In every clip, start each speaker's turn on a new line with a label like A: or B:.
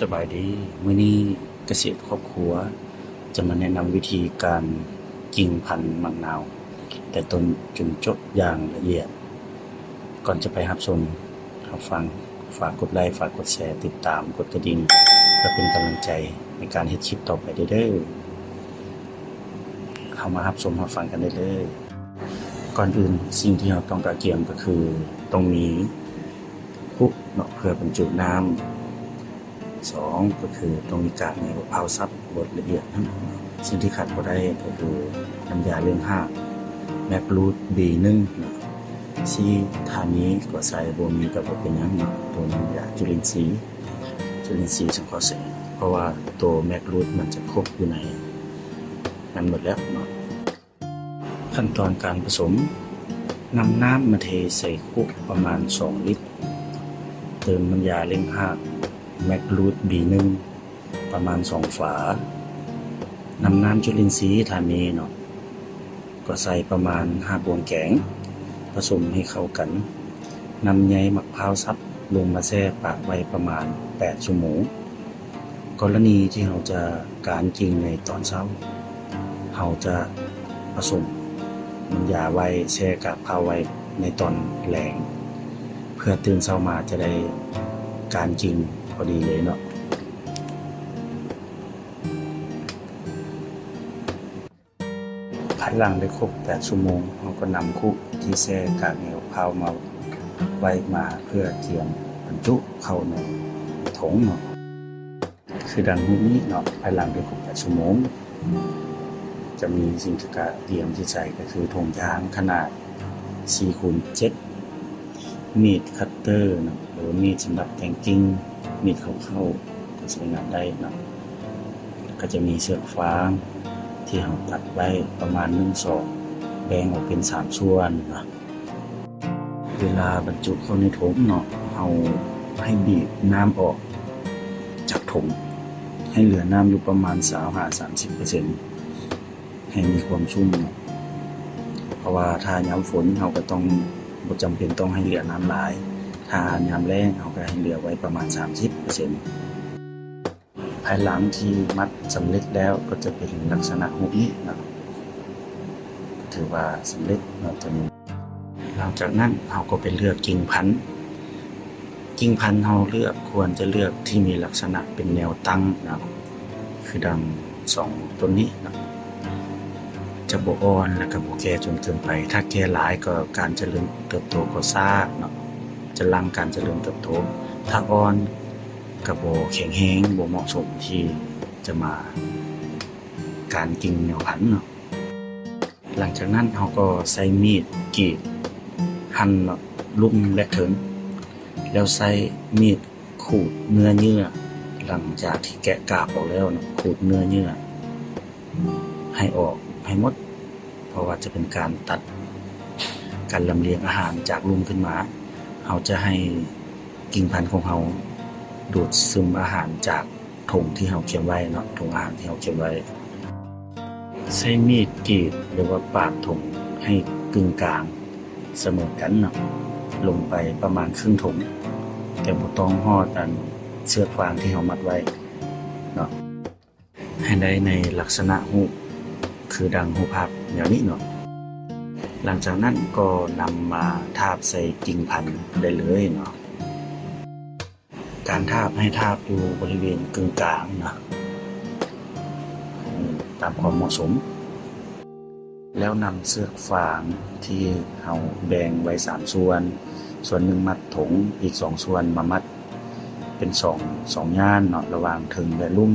A: สบายดีมื้อนี้เกษตรครอบครัว จะมาแนะนำวิธีการกิ่งพันธุ์มะนาว แต่ต้นจนจบอย่างละเอียด ก่อนจะไปรับชมรับฟังฝากกดไลค์ฝากกดแชร์ติดตามกดกระดิ่งเพื่อเป็นกำลังใจในการเฮ็ดคลิปต่อไปเด้อเข้ามารับชมรับฟังกันได้เลยก่อนอื่นสิ่งที่เราต้องการเตรียมก็คือต้องมีคุกเนาะเพื่อบรรจุน้ำ สองก็คือตรงมีกากในมะพร้าวซับบดละเอียดนะสิ่งที่ขาดบ่ได้ก็คือน้ำยาเรื่องห้าแมกรูดบีหนึ่งซีทานี้ก็ใส่บมีกับบ่เป็นยังเนาะตัวน้ำยาจุลินทรีย์จุลินทรีย์สังเคราะห์แสงเพราะว่าตัวแมกรูดมันจะครบอยู่ในนั้นหมดแล้วเนาะขั้นตอนการผสมนำน้ำมาเทใส่คุกประมาณ 2 ลิตร เติมน้ำยาเร่งหาก แมกรูดบีหนึ่งประมาณสองฝานำน้ำจุลินทรีย์ทานีเนาะก็ใส่ประมาณห้าบวงแกง ผสมให้เข้ากันนำใยมะพร้าวซับลงมาแช่ปากไว้ประมาณ 8 ชั่วโมง กรณีที่เราจะการจริงในตอนเช้า เราจะผสมน้ำยาไว้แช่กับข้าวไว้ในตอนแหลงเพื่อตื่นเช้ามาจะได้การจริง พอดีเลยเนาะภายหลังได้ครบ8ชั่วโมงเราก็นำคุกที่แช่กากเหนียวเผามาไว้มาเพื่อเตรียมบรรจุเข้าในถงเนาะคือดังรูปนี้เนาะภายหลังได้ครบ8ชั่วโมง จะมีสิ่งที่กะเตรียมที่ใส่ก็คือถุงยางขนาด4คูณ7มีดคัตเตอร์นะหรือมีดสำหรับแต่งกิ่ง มีดเข้าๆก็ใช้งานได้นะก็จะมีเชือกฟางที่เราตัดไว้ประมาณหนึ่งศอกแบ่งออกเป็นสามส่วนนะเวลาบรรจุเข้าในถุงเนาะเราให้บีบน้ำออกจากถุงให้เหลือน้ำอยู่ประมาณสาวหาสามสิบเปอร์เซ็นให้มีความชุ่มเนาะเพราะว่าถ้าย้ำฝนเราก็ต้องบ่จำเป็นต้องให้เหลือน้ำหลาย ถ้ายามแล้งเขาก็ให้เหลือไว้ประมาณ 30%ภายหลังที่มัดสำเร็จแล้วก็จะเป็นลักษณะหุบนี้นะถือว่าสำเร็จนะตัวนี้หลังจากนั้นเราก็ไปเลือกกิ่งพันธุ์กิ่งพันธุ์เราเลือกควรจะเลือกที่มีลักษณะเป็นแนวตั้งนะคือดังสองต้นนี้นะจะบอ่อนแล้วก็บแก่จนเกินไป ถ้าแก่หลายก็การเจริญเติบโตก็ซ่าเนาะ จะลังการเจริญเติบโตถ้าอ่อนก็บ่แข็งแรงโบเหมาะสมที่จะมาการกินแนวพันธุ์เนาะหลังจากนั้นเราก็ใช้มีดกรีดหั่นเนาะลุ่มและถึงแล้วใช้มีดขูดเนื้อเยื่อ หลังจากที่แกะกาบออกแล้วเนาะขูดเนื้อเยื่อ ให้ออกให้หมด เพราะว่าจะเป็นการตัดการลำเลียงอาหารจากลุมขึ้นมา เราจะให้กิ่งพันธุ์ของเราดูดซึมอาหารจากถุงที่เราเก็บไว้เนาะถุงอาหารที่เราเก็บไว้ ใช้มีดกรีดหรือว่าปาดถุงให้กึ่งกลางเสมอกันเนาะลงไปประมาณครึ่งถุงแต่บ่ต้องห่อดันเชือกฟางที่เรามัดไว้เนาะให้ได้ในลักษณะรูคือดังหูภาพอย่างนี้เนาะ หลังจากนั้นก็นำมาทาบใส่กิ่งพันธุ์ได้เลยเนาะการทาบให้ทาบอยู่บริเวณกึ่งกลางเนาะตามความเหมาะสม แล้วนำเสือกฟางที่เราแบ่งไว้สามส่วน ส่วนหนึ่งมัดถงอีกสองส่วนมามัดเป็นสองสองย่านเนาะระหว่างถึงและลุ่ม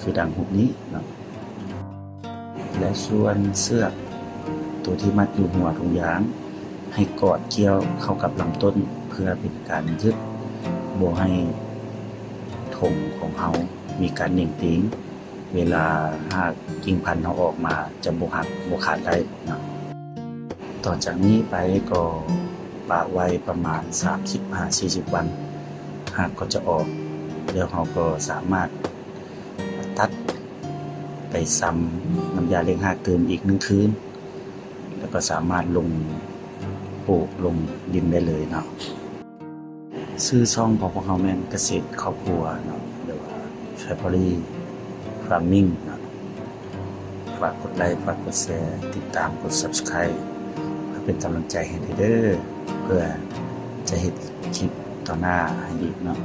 A: คือดังหุบนี้เนาะและส่วนเสื้อก ตัวที่มัดอยู่หัวถุงยาง ให้กอดเกี่ยวเข้ากับลำต้นเพื่อเป็นการยึดบ่ให้ถงของเขามีการเหน่งติ้งเวลาหากกิ่งพันธุ์เขาออกมาจะบหักบขาดได้นะต่อจากนี้ไปก็ปะไว้ประมาณ 30-40 วัน หากก็จะออกแล้วเขาก็สามารถตัดไปซ้ำน้ำยาเลี้ยงหากเติมอีกหนึ่งคืน ก็สามารถลงปลูกลงดินได้เลยเนาะซื้อซ่องของพวกเขาแม่นเกษตรครอบครัวเนาะหรือว่า Family Farming เนาะฝากกดไลค์ฝากกดแชร์ติดตามกด Subscribe เพื่อเป็นกำลังใจให้เด้อเพื่อจะเห็นคลิปต่อหน้าให้อีเนาะ